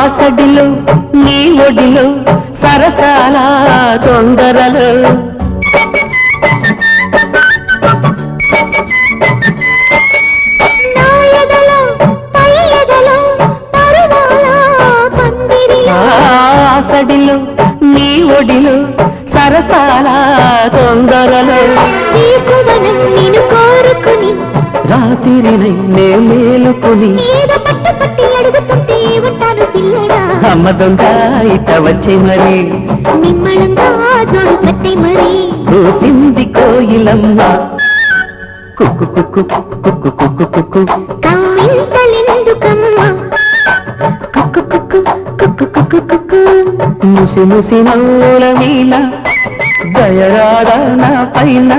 ఆసడిలో నీ ఒడిలో సరసాల తొందరలో. ఆసడిలో నీ ఒడిలో సరసాల తొందరలో. నిన్ను కోరుకుని రాత్రినై నే మేలుకుని పట్టు పట్టి పిల్లడా అమ్మ దొంగ ఇట వచ్చే మరి. కూసింది కోయిలమ్మ. కుక్కు కుక్కు కుక్కు కుక్కు కుక్కు ముసి ముసి నవ్వుల మీన దయరాగా నా పైన.